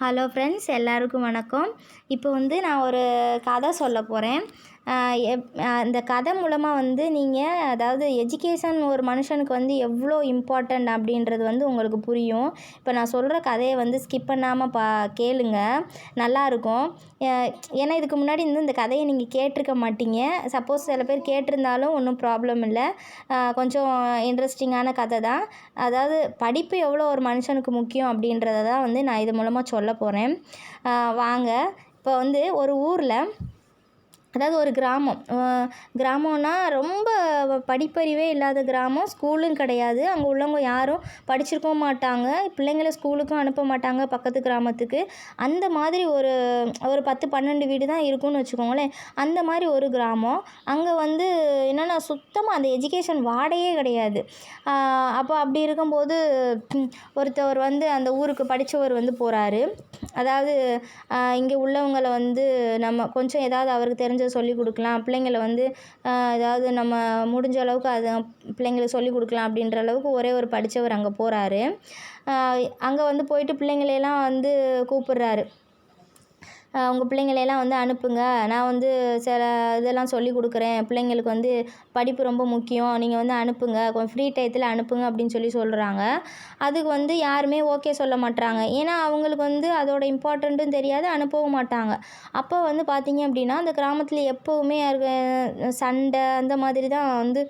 Hello friends எல்லாருக்கும் வணக்கம். இப்போ வந்து நான் ஒரு கதை சொல்ல போகிறேன் எப் இந்த கதை மூலமாக வந்து நீங்கள் அதாவது எஜுகேஷன் ஒரு மனுஷனுக்கு வந்து எவ்வளோ இம்பார்ட்டண்ட் அப்படின்றது வந்து உங்களுக்கு புரியும். இப்போ நான் சொல்கிற கதையை வந்து ஸ்கிப் பண்ணாமல் பா கேளுங்க. நல்லாயிருக்கும் ஏன்னா இதுக்கு முன்னாடி வந்து இந்த கதையை நீங்கள் கேட்டிருக்க மாட்டீங்க. சப்போஸ் சில பேர் கேட்டிருந்தாலும் ஒன்றும் ப்ராப்ளம் இல்லை. கொஞ்சம் இன்ட்ரெஸ்டிங்கான கதை தான். அதாவது படிப்பு எவ்வளோ ஒரு மனுஷனுக்கு முக்கியம் அப்படின்றத தான் வந்து நான் இது மூலமாக சொல்ல போகிறேன் வாங்க. இப்போ வந்து ஒரு ஊரில் அதாவது ஒரு கிராமம். கிராமம்னா ரொம்ப படிப்பறிவே இல்லாத கிராமம். ஸ்கூலும் கிடையாது. அங்கே உள்ளவங்க யாரும் படிச்சிருக்கவும் மாட்டாங்க. பிள்ளைங்களை ஸ்கூலுக்கும் அனுப்ப மாட்டாங்க பக்கத்து கிராமத்துக்கு. அந்த மாதிரி ஒரு ஒரு பத்து பன்னெண்டு வீடு தான் இருக்கும்னு வச்சுக்கோங்களேன். அந்த மாதிரி ஒரு கிராமம். அங்கே வந்து என்னென்னா சுத்தமாக அந்த எஜுகேஷன் வாடையே கிடையாது. அப்போ அப்படி இருக்கும்போது ஒருத்தவர் வந்து அந்த ஊருக்கு படித்தவர் வந்து போகிறாரு அதாவது இங்கே உள்ளவங்களை வந்து நம்ம கொஞ்சம் ஏதாவது அவருக்கு தெரிஞ்சதை சொல்லிக் கொடுக்கலாம். பிள்ளைங்களை வந்து ஏதாவது நம்ம முடிஞ்ச அளவுக்கு அதை பிள்ளைங்களுக்கு சொல்லிக் கொடுக்கலாம் அப்படின்ற அளவுக்கு ஒரே ஒரு படித்தவர் அங்கே போகிறாரு அங்கே வந்து போயிட்டு பிள்ளைங்களையெல்லாம் வந்து கூப்பிட்றாரு. உங்கள் பிள்ளைங்களையெல்லாம் வந்து அனுப்புங்க. நான் வந்து சில இதெல்லாம் சொல்லி கொடுக்குறேன். பிள்ளைங்களுக்கு வந்து படிப்பு ரொம்ப முக்கியம். நீங்கள் வந்து அனுப்புங்க. கொஞ்சம் ஃப்ரீ டயத்தில் அனுப்புங்க அப்படின்னு சொல்லி சொல்கிறாங்க அதுக்கு வந்து யாருமே ஓகே சொல்ல மாட்டாங்க ஏன்னா அவங்களுக்கு வந்து அதோட இம்பார்ட்டண்ட்டும் தெரியாது. அனுப்பவும் மாட்டாங்க. அப்போ வந்து பார்த்தீங்க அப்படின்னா அந்த கிராமத்தில் எப்போவுமே சண்டை அந்த மாதிரி தான் வந்து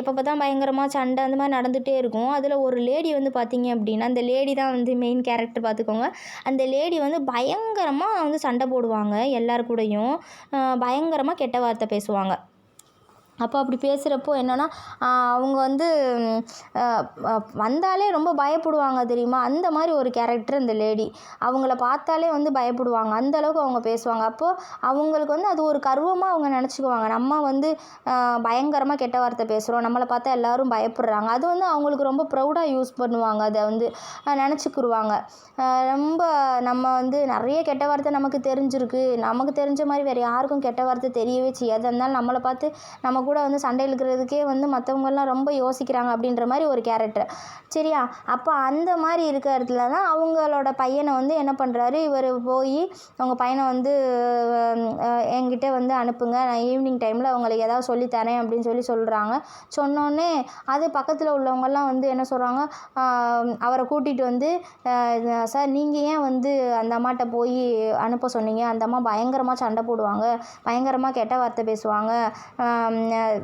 எப்போ பார்த்தா பயங்கரமாக சண்டை அந்த மாதிரி நடந்துகிட்டே இருக்கும். அதில் ஒரு லேடி வந்து பார்த்தீங்க அப்படின்னா அந்த லேடி தான் வந்து மெயின் கேரக்டர் பார்த்துக்கோங்க அந்த லேடி வந்து பயங்கரமாக வந்து சண்டை போடுவாங்க எல்லார் கூடயும். பயங்கரமாக கெட்ட வார்த்தை பேசுவாங்க. அப்போ அப்படி பேசுகிறப்போ என்னென்னா அவங்க வந்து வந்தாலே ரொம்ப பயப்படுவாங்க தெரியுமா? அந்த மாதிரி ஒரு கேரக்டர் இந்த லேடி அவங்கள பார்த்தாலே வந்து பயப்படுவாங்க. அந்த அளவுக்கு அவங்க பேசுவாங்க. அப்போது அவங்களுக்கு வந்து அது ஒரு கர்வமாக அவங்க நினச்சிக்குவாங்க. நம்ம வந்து பயங்கரமாக கெட்ட வார்த்தை பேசுகிறோம் நம்மளை பார்த்தா எல்லோரும் பயப்படுறாங்க. அது வந்து அவங்களுக்கு ரொம்ப ப்ரௌடாக யூஸ் பண்ணுவாங்க. அதை வந்து நினச்சிக்குருவாங்க. ரொம்ப நம்ம வந்து நிறைய கெட்ட வார்த்தை நமக்கு தெரிஞ்சிருக்கு. நமக்கு தெரிஞ்ச மாதிரி வேறு யாருக்கும் கெட்ட வார்த்தை தெரியவே செய்யாது. அதனால நம்மளை பார்த்து நம்ம கூட கூட வந்து சண்டை இழுக்கிறதுக்கே வந்து மற்றவங்கெல்லாம் ரொம்ப யோசிக்கிறாங்க அப்படின்ற மாதிரி ஒரு கேரக்டர் சரியா? அப்போ அந்த மாதிரி இருக்கிற இடத்துல தான் அவங்களோட பையனை வந்து என்ன பண்ணுறாரு இவர் போய் அவங்க பையனை வந்து என்கிட்ட வந்து அனுப்புங்க. நான் ஈவினிங் டைமில் அவங்களுக்கு ஏதாவது சொல்லித்தரேன் அப்படின்னு சொல்லி சொல்கிறாங்க சொன்னோடனே அது பக்கத்தில் உள்ளவங்கெல்லாம் வந்து என்ன சொல்கிறாங்க அவரை கூட்டிகிட்டு வந்து சார் நீங்கள் ஏன் வந்து அந்த அம்மாட்ட போய் அனுப்ப சொன்னீங்க? அந்த அம்மா பயங்கரமாக சண்டை போடுவாங்க. பயங்கரமாக கெட்ட வார்த்தை பேசுவாங்க.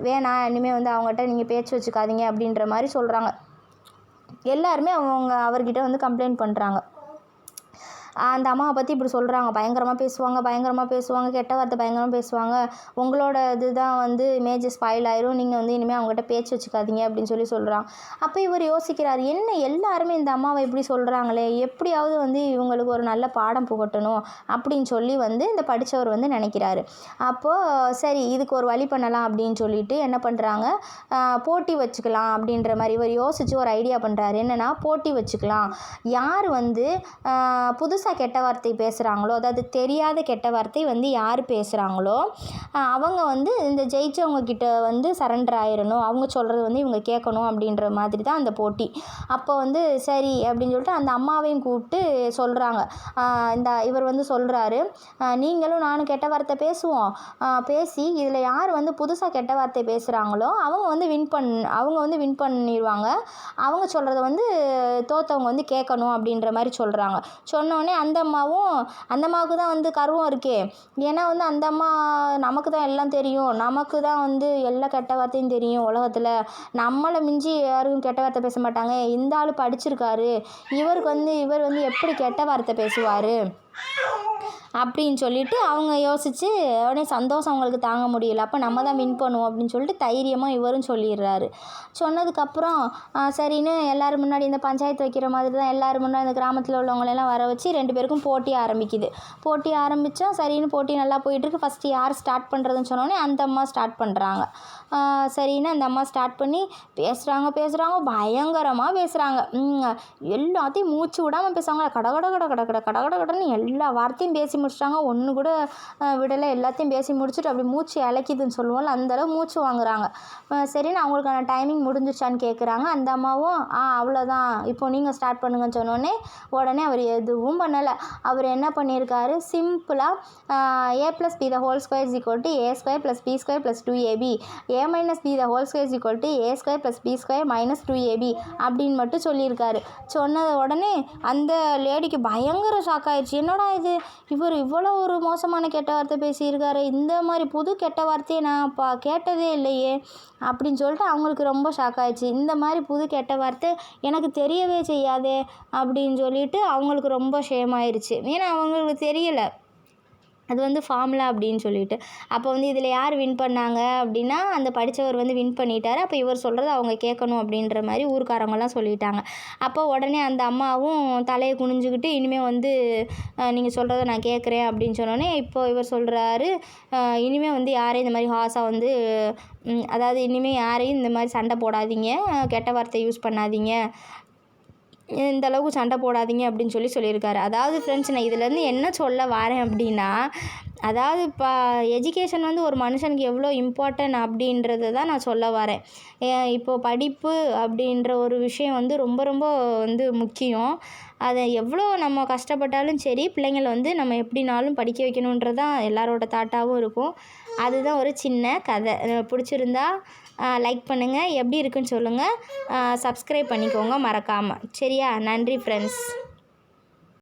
வேணாம் இனிமேல் வந்து அவங்ககிட்ட நீங்கள் பேச்சு வச்சுக்காதீங்க அப்படின்ற மாதிரி சொல்கிறாங்க எல்லாருமே அவங்க அவர்கிட்ட வந்து கம்ப்ளைண்ட் பண்ணுறாங்க அந்த அம்மாவை பற்றி இப்படி சொல்கிறாங்க பயங்கரமாக பேசுவாங்க பயங்கரமாக பேசுவாங்க கெட்ட வார்த்தை பயங்கரமாக பேசுவாங்க. உங்களோட இது தான் வந்து இமேஜ் ஸ்பாயில் ஆயிரும். நீங்கள் வந்து இனிமேல் அவங்ககிட்ட பேச்சு வச்சுக்காதீங்க அப்படின்னு சொல்லி சொல்கிறாங்க அப்போ இவர் யோசிக்கிறார் என்ன எல்லாருமே இந்த அம்மாவை இப்படி சொல்கிறாங்களே எப்படியாவது வந்து இவங்களுக்கு ஒரு நல்ல பாடம் புகட்டணும் அப்படின்னு சொல்லி வந்து இந்த படித்தவர் வந்து நினைக்கிறாரு. அப்போது சரி இதுக்கு ஒரு வழி பண்ணலாம் அப்படின்னு சொல்லிட்டு என்ன பண்ணுறாங்க போட்டி வச்சுக்கலாம் அப்படின்ற மாதிரி இவர் யோசித்து ஒரு ஐடியா பண்ணுறாரு என்னென்னா போட்டி வச்சுக்கலாம். யார் வந்து புதுசாக புதுசாக கெட்ட வார்த்தை பேசுகிறாங்களோ அதாவது தெரியாத கெட்ட வார்த்தை வந்து யார் பேசுகிறாங்களோ அவங்க வந்து இந்த ஜெயித்தவங்க கிட்ட வந்து சரண்டர் ஆயிடணும் அவங்க சொல்கிறது வந்து இவங்க கேட்கணும் அப்படின்ற மாதிரி தான் அந்த போட்டி. அப்போ வந்து சரி அப்படின்னு சொல்லிட்டு அந்த அம்மாவையும் கூப்பிட்டு சொல்கிறாங்க இந்த இவர் வந்து சொல்கிறாரு நீங்களும் நானும் கெட்ட வார்த்தை பேசுவோம். பேசி இதில் யார் வந்து புதுசாக கெட்ட வார்த்தை பேசுகிறாங்களோ அவங்க வந்து வின் பண் அவங்க வந்து வின் பண்ணிடுவாங்க. அவங்க சொல்கிறத வந்து தோற்றவங்க வந்து கேட்கணும் அப்படின்ற மாதிரி சொல்கிறாங்க உடனே அந்த அம்மாவும் அந்த அம்மாவுக்கு தான் வந்து கர்வம் இருக்கே. ஏன்னா வந்து அந்த அம்மா நமக்கு தான் எல்லாம் தெரியும். நமக்கு தான் வந்து எல்லா கெட்ட வார்த்தையும் தெரியும் உலகத்தில். நம்மளை மிஞ்சி யாரும் கெட்ட வார்த்தை பேச மாட்டாங்க. இந்த ஆள் படிச்சிருக்காரு. இவருக்கு வந்து இவர் வந்து எப்படி கெட்ட வார்த்தை பேசுவார்? அப்படின்னு சொல்லிவிட்டு அவங்க யோசித்து உடனே சந்தோஷம் அவங்களுக்கு தாங்க முடியல அப்போ நம்ம தான் வின் பண்ணுவோம் அப்படின்னு சொல்லிட்டு தைரியமாக இவரும் சொல்லிடுறாரு சொன்னதுக்கப்புறம் சரின்னு எல்லோரும் முன்னாடி இந்த பஞ்சாயத்து வைக்கிற மாதிரி தான் எல்லோரும் முன்னாடி இந்த கிராமத்தில் உள்ளவங்களெல்லாம் வர வச்சு ரெண்டு பேருக்கும் போட்டி ஆரம்பிக்குது போட்டி ஆரம்பித்தா சரின்னு போட்டி நல்லா போயிட்டுருக்கு ஃபஸ்ட்டு யார் ஸ்டார்ட் பண்ணுறதுன்னு சொன்னோடனே அந்த அம்மா ஸ்டார்ட் பண்ணுறாங்க சரின்னு அந்த அம்மா ஸ்டார்ட் பண்ணி பேசுகிறாங்க பேசுகிறாங்க பயங்கரமாக பேசுகிறாங்க எல்லாத்தையும் மூச்சு விடாமல் பேசுவாங்க கடகட கட கட கட கடகடன்னு எல்லா வார்த்தையும் பேசி முடிச்சிட்டாங்க. ஒன்று கூட விடலை. எல்லாத்தையும் பேசி முடிச்சுட்டு அப்படி மூச்சு இளைக்குதுன்னு சொல்லுவோம்ல அந்தளவு மூச்சு வாங்குறாங்க. சரின்னு அவங்களுக்கான டைமிங் முடிஞ்சிச்சான்னு கேட்குறாங்க அந்த அம்மாவும் ஆ அவ்வளோதான் இப்போ நீங்கள் ஸ்டார்ட் பண்ணுங்கன்னு சொன்னோடனே உடனே அவர் எதுவும் பண்ணலை. அவர் என்ன பண்ணியிருக்காரு? சிம்பிளாக A plus B the whole square equal to A square plus B square plus two AB A minus B the whole square equal to A square plus B square minus two AB அப்படின்னு மட்டும் சொல்லியிருக்காரு. சொன்னது உடனே அந்த லேடிக்கு பயங்கர shock ஆயிடுச்சு. என்னடா இது? இவர் இவ்வளோ ஒரு மோசமான கெட்ட வார்த்தை பேசியிருக்காரு. இந்த மாதிரி புது கெட்ட வார்த்தையை நான் பா கேட்டதே இல்லையே அப்படின்னு சொல்லிட்டு அவங்களுக்கு ரொம்ப ஷாக் ஆயிடுச்சு. இந்த மாதிரி புது கெட்ட வார்த்தை எனக்கு தெரியவே செய்யாதே அப்படின்னு சொல்லிட்டு அவங்களுக்கு ரொம்ப ஷேம் ஆயிடுச்சு ஏன்னா அவங்களுக்கு தெரியலை. அது வந்து ஃபார்முலா அப்படின்னு சொல்லிட்டு. அப்போ வந்து இதில் யார் வின் பண்ணாங்க அப்படின்னா அந்த படித்தவர் வந்து வின் பண்ணிட்டார். அப்போ இவர் சொல்கிறத அவங்க கேட்கணும் அப்படின்ற மாதிரி ஊர்க்காரங்கெல்லாம் சொல்லிட்டாங்க. அப்போ உடனே அந்த அம்மாவும் தலையை குனிஞ்சுக்கிட்டு இனிமேல் வந்து நீங்கள் சொல்கிறத நான் கேட்குறேன் அப்படின்னு சொன்னோடனே இப்போ இவர் சொல்கிறாரு இனிமேல் வந்து யாரையும் இந்த மாதிரி ஹாஸாக வந்து அதாவது இனிமேல் யாரையும் இந்த மாதிரி சண்டை போடாதீங்க. கெட்ட வார்த்தை யூஸ் பண்ணாதீங்க. இந்த அளவுக்கு சண்டை போடாதீங்க அப்படின்னு சொல்லி சொல்லியிருக்காரு. அதாவது ஃப்ரெண்ட்ஸ் நான் இதுலேருந்து என்ன சொல்ல வரேன் அப்படின்னா அதாவது இப்போ எஜுகேஷன் வந்து ஒரு மனுஷனுக்கு எவ்வளோ இம்பார்ட்டன்ட் அப்படின்றத தான் நான் சொல்ல வரேன். ஏன் இப்போ படிப்பு அப்படின்ற ஒரு விஷயம் வந்து ரொம்ப ரொம்ப வந்து முக்கியம். அதை எவ்வளோ நம்ம கஷ்டப்பட்டாலும் சரி பிள்ளைங்களை வந்து நம்ம எப்படினாலும் படிக்க வைக்கணுன்றது தான் எல்லாரோட தாட்டாகவும் இருக்கும். அதுதான் ஒரு சின்ன கதை. பிடிச்சிருந்தா லைக் பண்ணுங்கள் எப்படி இருக்குன்னு சொல்லுங்கள் சப்ஸ்கிரைப் பண்ணிக்கோங்க. மறக்காமல் சரியா? நன்றி ஃப்ரெண்ட்ஸ்